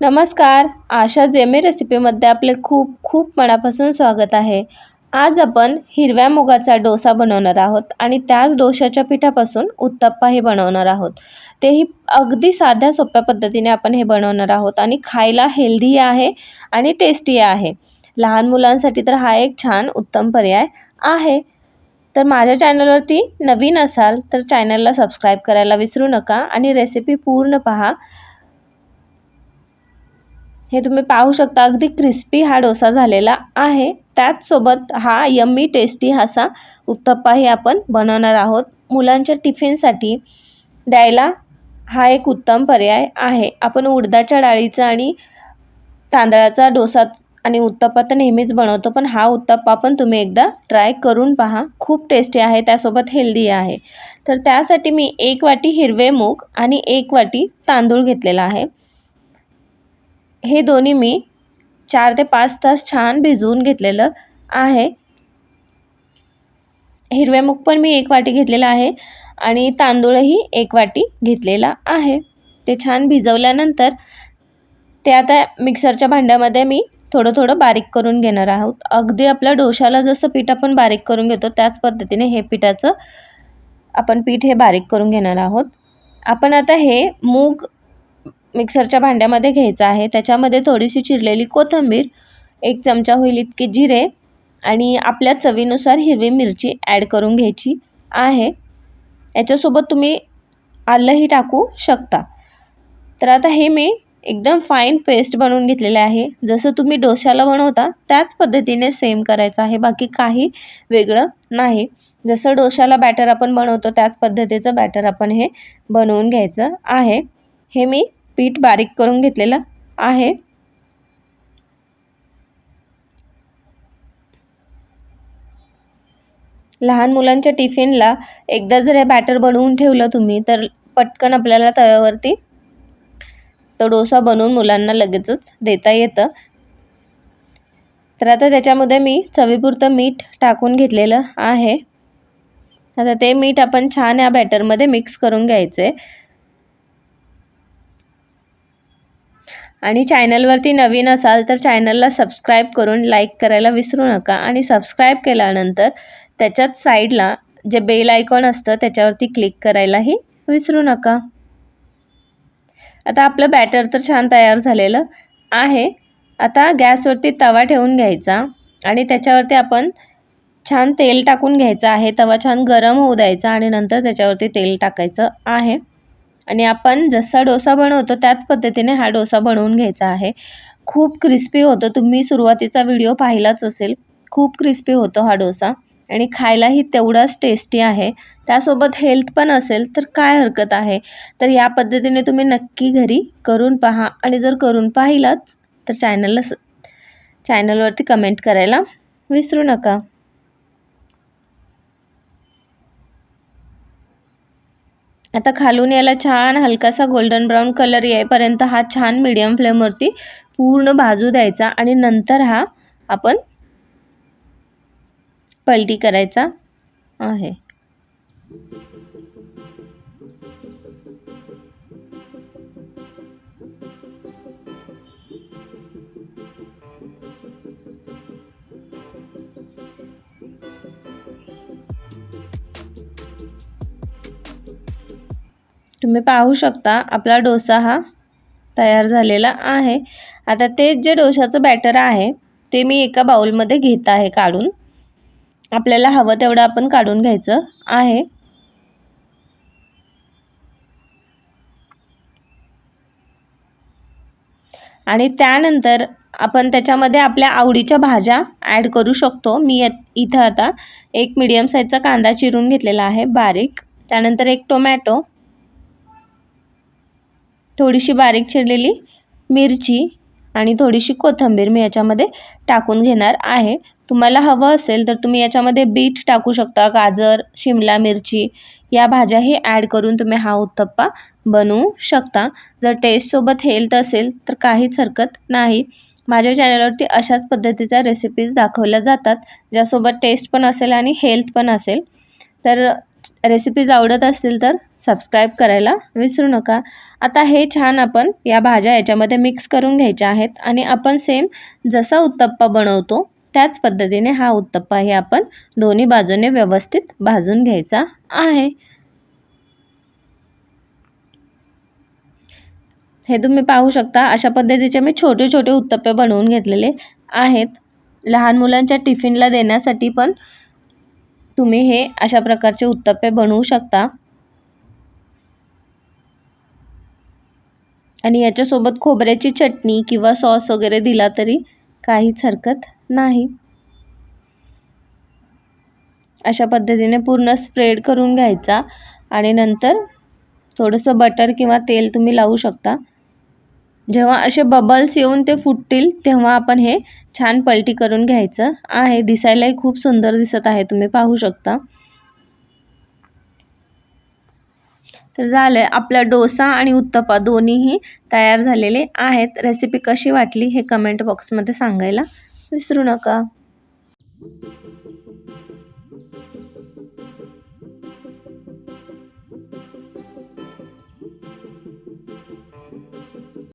नमस्कार. आशा जेमे रेसिपीमध्ये आपले खूप खूप मनापासून स्वागत आहे. आज आपण हिरव्या मुगाचा डोसा बनवणार आहोत आणि त्याच डोशाच्या पिठापासून उत्तप्पाही बनवणार आहोत. तेही अगदी साध्या सोप्या पद्धतीने आपण हे बनवणार आहोत आणि खायला हेल्दी आहे आणि टेस्टी आहे. लहान मुलांसाठी तर हा एक छान उत्तम पर्याय आहे. तर माझ्या चॅनलवरती नवीन असाल तर चॅनलला सबस्क्राईब करायला विसरू नका आणि रेसिपी पूर्ण पहा. हे तुम्ही पाहू शकता अगदी क्रिस्पी हा डोसा झालेला आहे. त्याचसोबत हा यम्मी टेस्टी असा उत्तप्पाही आपण बनवणार आहोत. मुलांच्या टिफिनसाठी द्यायला हा एक उत्तम पर्याय आहे. आपण उडदाच्या डाळीचा आणि तांदळाचा डोसा आणि उत्तप्पा तर नेहमीच बनवतो पण हा उत्तप्पा पण तुम्ही एकदा ट्राय करून पहा. खूप टेस्टी आहे त्यासोबत हेल्दी आहे. तर त्यासाठी मी एक वाटी हिरवे मूग आणि एक वाटी तांदूळ घेतलेला आहे. हे दोन्ही मी चार ते पाच तास छान भिजवून घेतलेलं आहे. हिरव्या मूग पण मी एक वाटी घेतलेला आहे आणि तांदूळही एक वाटी घेतलेला आहे. ते छान भिजवल्यानंतर ते आता मिक्सरच्या भांड्यामध्ये मी थोडं थोडं बारीक करून घेणार आहोत. अगदी आपल्या डोशाला जसं पीठ आपण बारीक करून घेतो त्याच पद्धतीने हे पिठाचं आपण पीठ हे बारीक करून घेणार आहोत. आपण आता हे मूग मिक्सरच्या भांड्यामध्ये घ्यायचं आहे. त्याच्यामध्ये थोडीशी चिरलेली कोथिंबीर एक चमचा होईल इतके जिरे आणि आपल्या चवीनुसार हिरवी मिरची ॲड करून घ्यायची आहे. याच्यासोबत तुम्ही आलंही टाकू शकता. तर आता हे मी एकदम फाईन पेस्ट बनवून घेतलेले आहे. जसं तुम्ही डोशाला बनवता त्याच पद्धतीने सेम करायचं आहे. बाकी काही वेगळं नाही. जसं डोशाला बॅटर आपण बनवतो त्याच पद्धतीचं बॅटर आपण हे बनवून घ्यायचं आहे. हे मी पीठ बारीक करून घेतलेलं आहे. लहान मुलांच्या टिफिनला एकदा जर हे बॅटर बनवून ठेवलं तुम्ही तर पटकन आपल्याला तव्यावरती तो डोसा बनवून मुलांना लगेचच देता येतं. तर आता त्याच्यामध्ये मी चवीपुरतं मीठ टाकून घेतलेलं आहे. आता ते मीठ आपण छान या बॅटरमध्ये मिक्स करून घ्यायचं. आणि चॅनलवरती नवीन असाल तर चॅनलला सबस्क्राईब करून लाईक करायला विसरू नका आणि सबस्क्राईब केल्यानंतर त्याच्यात साईडला जे बेल आयकॉन असतं त्याच्यावरती क्लिक करायलाही विसरू नका. आता आपलं बॅटर तर छान तयार झालेलं आहे. आता गॅसवरती तवा ठेवून घ्यायचा आणि त्याच्यावरती आपण छान तेल टाकून घ्यायचं आहे. तवा छान गरम होऊ द्यायचा आणि नंतर त्याच्यावरती तेल टाकायचं आहे. आणि आपण जसा डोसा बनवतो त्याच पद्धतीने हा डोसा बनवून घ्यायचा आहे. खूप क्रिस्पी होतो. तुम्ही सुरुवातीचा व्हिडिओ पाहिलाच असेल. खूप क्रिस्पी होतो हा डोसा. आणि खायलाही तेवढाच टेस्टी आहे. त्यासोबत हेल्थ पण असेल तर काय हरकत आहे? तर या पद्धतीने तुम्ही नक्की घरी करून पहा. आणि जर करून पाहिलाच तर चॅनलला चॅनलवरती कमेंट करायला विसरू नका. आता खालून याला छान हलकासा गोल्डन ब्राऊन कलर येईपर्यंत हा छान मीडियम फ्लेमवरती पूर्ण भाजू द्यायचा आणि नंतर हा आपण पलटी करायचा आहे. तुम्ही पाहू शकता आपला डोसा हा तयार झालेला आहे. आता ते जे डोशाचं बॅटर आहे ते मी एका बाउलमध्ये घेत आहे काढून. आपल्याला हवं तेवढं आपण काढून घ्यायचं आहे. आणि त्यानंतर आपण त्याच्यामध्ये आपल्या आवडीच्या भाज्या ॲड करू शकतो. मी इथं आता एक मीडियम साईजचा कांदा चिरून घेतलेला आहे बारीक. त्यानंतर एक टोमॅटो थोडीशी बारीक चिरलेली मिरची आणि थोडीशी कोथिंबीर मी याच्यामध्ये टाकून घेणार आहे. तुम्हाला हवं असेल तर तुम्ही याच्यामध्ये बीट टाकू शकता गाजर शिमला मिरची या भाज्याही ॲड करून तुम्ही हा उत्तप्पा बनवू शकता. जर टेस्टसोबत हेल्थ असेल तर काहीच हरकत नाही. माझ्या चॅनलवरती अशाच पद्धतीच्या रेसिपीज दाखवल्या जातात ज्यासोबत टेस्ट पण असेल आणि हेल्थ पण असेल. तर रेसिपीज आवडत असतील तर सबस्क्राईब करायला विसरू नका. आता हे छान आपण या भाज्या याच्यामध्ये मिक्स करून घ्यायच्या आहेत आणि आपण सेम जसा उत्तप्पा बनवतो त्याच पद्धतीने हा उत्तप्पा हे आपण दोन्ही बाजूने व्यवस्थित भाजून घ्यायचा आहे. हे तुम्ही पाहू शकता अशा पद्धतीचे मी छोटे छोटे उत्तप्पे बनवून घेतलेले आहेत. लहान मुलांच्या टिफिनला देण्यासाठी पण तुम्ही हे अशा प्रकारचे उत्तप्पे बनवू शकता. आणि याच्यासोबत खोबऱ्याची चटणी किंवा सॉस वगैरे दिला तरी काहीच हरकत नाही. अशा पद्धतीने पूर्ण स्प्रेड करून घ्यायचा आणि नंतर थोडंसं बटर किंवा तेल तुम्ही लावू शकता. जेव्हा असे बबल्स येऊन ते फुटतील तेव्हा आपण हे छान पलटी करून घ्यायचं आहे. दिसायलाही खूप सुंदर दिसत आहे. तुम्ही पाहू शकता. तर झालं आहे आपला डोसा आणि उत्तप्पा दोन्हीही तयार झालेले आहेत. रेसिपी कशी वाटली हे कमेंट बॉक्समध्ये सांगायला विसरू नका.